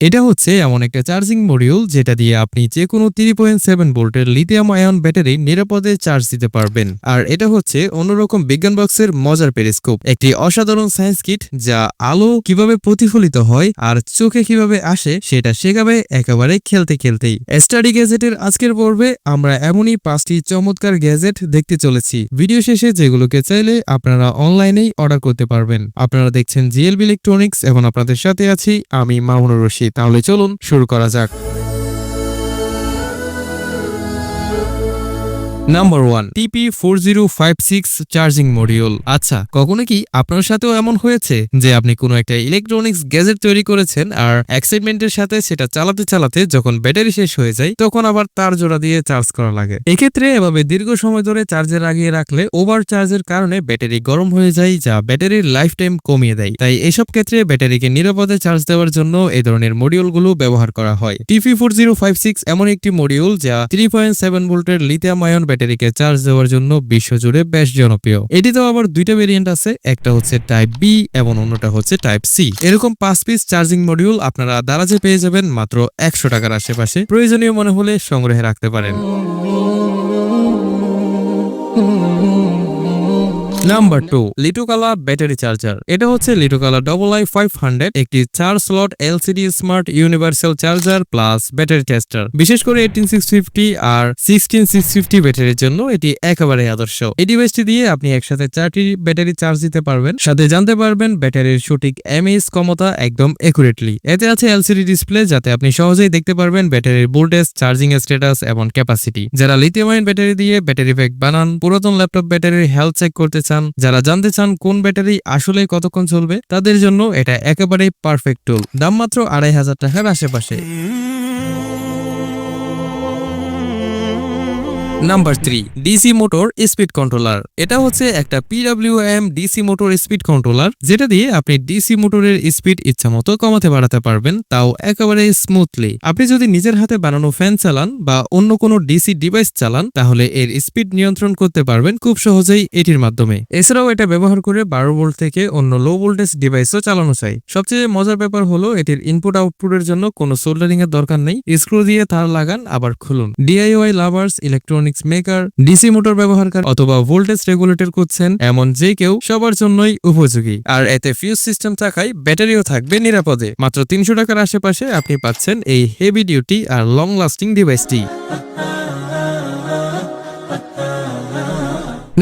এটা হচ্ছে এমন একটা চার্জিং মডিউল যেটা দিয়ে আপনি যে কোনো থ্রি পয়েন্ট সেভেন ভোল্টের লিথিয়াম আয়ন ব্যাটারি নিরাপদে চার্জ দিতে পারবেন। আর এটা হচ্ছে অন্যরকম বিজ্ঞান বক্সের মজার পেরিস্কোপ একটি অসাধারণ সায়েন্স কিট যা আলো কীভাবে প্রতিফলিত হয় আর চোখে কীভাবে আসে সেটা শেখাবে একেবারে খেলতে খেলতেই। স্টাডি গ্যাজেটের আজকের পর্বে আমরা এমনই পাঁচটি চমৎকার গ্যাজেট দেখতে চলেছি। ভিডিও শেষে যেগুলোকে চাইলে আপনারা অনলাইনেই অর্ডার করতে পারবেন। আপনারা দেখছেন জিএলবি ইলেকট্রনিক্স এবং আপনাদের সাথে আছি আমি মামুনুর রশিদ। তাহলে চলুন শুরু করা যাক। Number one TP four zero five six charging module আচ্ছা কখনো কি আপনার সাথেও এমন হয়েছে যে আপনি কোনো একটা ইলেকট্রনিক্স গ্যাজেট তৈরি করেছেন আর এক্সাইটমেন্টের সাথে সেটা চালাতে চালাতে যখন ব্যাটারি শেষ হয়ে যায়, তখন আবার তার জোড়া দিয়ে চার্জ করা লাগে? এক্ষেত্রে এভাবে দীর্ঘ সময় ধরে চার্জে লাগিয়ে রাখলে ওভার চার্জের কারণে ব্যাটারি গরম হয়ে যায়, যা ব্যাটারির লাইফ টাইম কমিয়ে দেয়। তাই এসব ক্ষেত্রে ব্যাটারিকে নিরাপদে চার্জ দেওয়ার জন্য এই ধরনের মডিউলগুলো ব্যবহার করা হয়। TP four zero five six এমন একটি মডিউল যা থ্রি পয়েন্ট সেভেন ভোল্টের লিথিয়াম আয়ন ব্যাটারিকে চার্জ দেওয়ার জন্য বিশ্বজুড়ে বেশ জনপ্রিয়। এটিতেও আবার দুইটা ভেরিয়েন্ট আছে, একটা হচ্ছে টাইপ বি এবং অন্যটা হচ্ছে টাইপ সি এরকম পাঁচ পিস চার্জিং মডিউল আপনারা দারাজে পেয়ে যাবেন মাত্র একশো টাকার আশেপাশে। প্রয়োজনীয় মনে হলে সংগ্রহে রাখতে পারেন। Number two Liitokala battery charger এটা হচ্ছে Liitokala double I five hundred একটি চার slot LCD smart universal charger plus battery tester বিশেষ করে এইটিন সিক্স ফিফটি আর সিক্সটিন সিক্স ফিফটি ব্যাটারির জন্য এটি একেবারে আদর্শ। এই ডিভাইসটি দিয়ে আপনি একসাথে চারটি ব্যাটারি চার্জ দিতে পারবেন। সাথে জানতে পারবেন ব্যাটারির সঠিক এমএএস ক্ষমতা একদম একুরেটলি এতে আছে এলসিডি ডিসপ্লে যাতে আপনি সহজেই দেখতে পারবেন ব্যাটারির ভোল্টেজ চার্জিং স্ট্যাটাস এবং ক্যাপাসিটি যারা লিথিয়াম আয়ন ব্যাটারি দিয়ে ব্যাটারি প্যাক বানান, পুরাতন ল্যাপটপ ব্যাটারির হেলথ চেক করতে চান, যারা জানতে চান কোন ব্যাটারি আসলে কতক্ষণ চলবে, তাদের জন্য এটা একেবারেই পারফেক্ট টুল দাম মাত্র আড়াই হাজার টাকার আশেপাশে। Number three DC motor speed controller এটা হচ্ছে একটা PWM DC motor speed controller যেটা দিয়ে আপনি ডিসি মোটরের স্পিড ইচ্ছা মতো কমাতে বাড়াতে পারবেন, তাও একেবারে স্মুথলি আপনি যদি নিজের হাতে বানানো ফ্যান চালান বা অন্য কোনো ডিসি ডিভাইস চালান, তাহলে এর স্পিড নিয়ন্ত্রণ করতে পারবেন খুব সহজেই এটির মাধ্যমে। এছাড়াও এটা ব্যবহার করে বারো ভোল্ট থেকে অন্য লো ভোল্টেজ ডিভাইসও চালানো যায়। সবচেয়ে মজার ব্যাপার হলো এটির ইনপুট আউটপুটের জন্য কোনো সোল্ডারিং এর দরকার নেই। স্ক্রু দিয়ে তার লাগান, আবার খুলুন। DIY lovers electronics maker DC motor ব্যবহারকার অথবা ভোল্টেজ রেগুলেটর করছেন এমন যে কেউ সবার জন্যই উপযোগী। আর এতে ফিউজ সিস্টেম থাকায় ব্যাটারিও থাকবে নিরাপদে। মাত্র তিনশো টাকার আশেপাশে আপনি পাচ্ছেন এই হেভি ডিউটি আর লং লাস্টিং ডিভাইসটি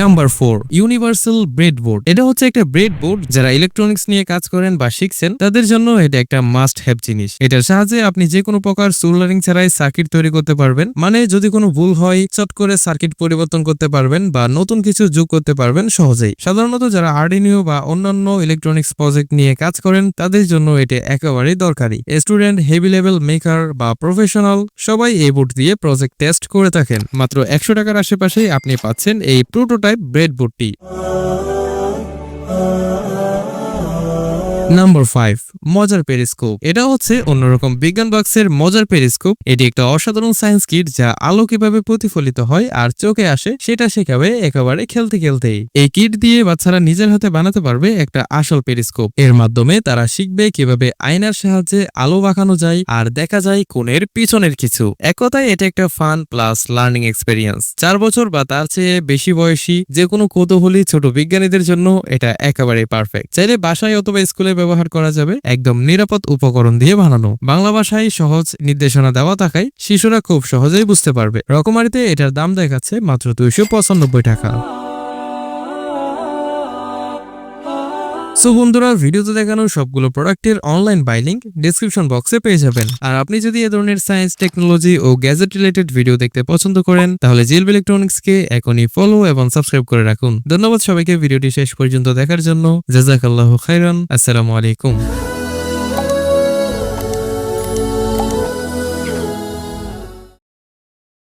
নাম্বার ফোর ইউনিভার্সাল ব্রেডবোর্ড এটা হচ্ছে একটা ব্রেডবোর্ড যারা ইলেকট্রনিক্স নিয়ে কাজ করেন বা শিখছেন, তাদের জন্য এটা একটা মাস্ট হ্যাভ জিনিস। এটার সাহায্যে আপনি যে কোনো প্রকার সোল্ডারিং ছাড়াই সার্কিট তৈরি করতে পারবেন। মানে যদি কোনো ভুল হয়, চট করে সার্কিট পরিবর্তন করতে পারবেন বা নতুন কিছু যোগ করতে পারবেন সহজেই। সাধারণত যারা আর্ডিনিও বা অন্যান্য ইলেকট্রনিক্স প্রজেক্ট নিয়ে কাজ করেন, তাদের জন্য এটা একেবারেই দরকারি। স্টুডেন্ট হেভি লেভেল মেকার বা প্রফেশনাল সবাই এই বোর্ড দিয়ে প্রজেক্ট টেস্ট করে থাকেন। মাত্র একশো টাকার আশেপাশেই আপনি পাচ্ছেন এই প্রোটোটাইপ ব্রেড বোর্ডটি নাম্বার ফাইভ মজার পেরিস্কোপ এটা হচ্ছে অন্যরকম বিজ্ঞান বক্সের মজার পেরিস্কোপ এটি একটা অসাধারণ সায়েন্স কিট যা আলো কীভাবে প্রতিফলিত হয় আর চোখে আসে, সেটা শেখাবে একেবারে খেলতে খেলতেই। এই কিট দিয়ে বাচ্চারা নিজের হাতে বানাতে পারবে একটা আসল পেরিস্কোপ এর মাধ্যমে তারা শিখবে কীভাবে আয়নার সাহায্যে আলো বাঁকানো যায় আর দেখা যায় কোণের পিছনের কিছু। এক এটা একটা ফান প্লাস লার্নিং এক্সপেরিয়েন্স চার বছর বা তার চেয়ে বেশি বয়সী যে কোনো কৌতূহলী ছোট বিজ্ঞানীদের জন্য এটা একেবারে পারফেক্ট চাইলে বাসায় অথবা স্কুলে ব্যবহার করা যাবে একদম নিরাপদ উপকরণ দিয়ে বানানো। বাংলা ভাষায় সহজ নির্দেশনা দেওয়া থাকায় শিশুরা খুব সহজেই বুঝতে পারবে। রকমারিতে এটার দাম দেখাচ্ছে মাত্র দুইশো পঁচানব্বই টাকা। সো বন্ধুরা, ভিডিওতে দেখানো সবগুলো প্রোডাক্টের অনলাইন বাই লিঙ্ক ডিসক্রিপশন বক্সে পেয়ে যাবেন। আর আপনি যদি এ ধরনের সায়েন্স টেকনোলজি ও গ্যাজেট রিলেটেড ভিডিও দেখতে পছন্দ করেন, তাহলে জিএলবি ইলেকট্রনিক্সকে এখনই ফলো এবং সাবস্ক্রাইব করে রাখুন। ধন্যবাদ সবাইকে, ভিডিওটি শেষ পর্যন্ত দেখার জন্য। জাজাকাল্লাহ খাইরান আসসালামু আলাইকুম।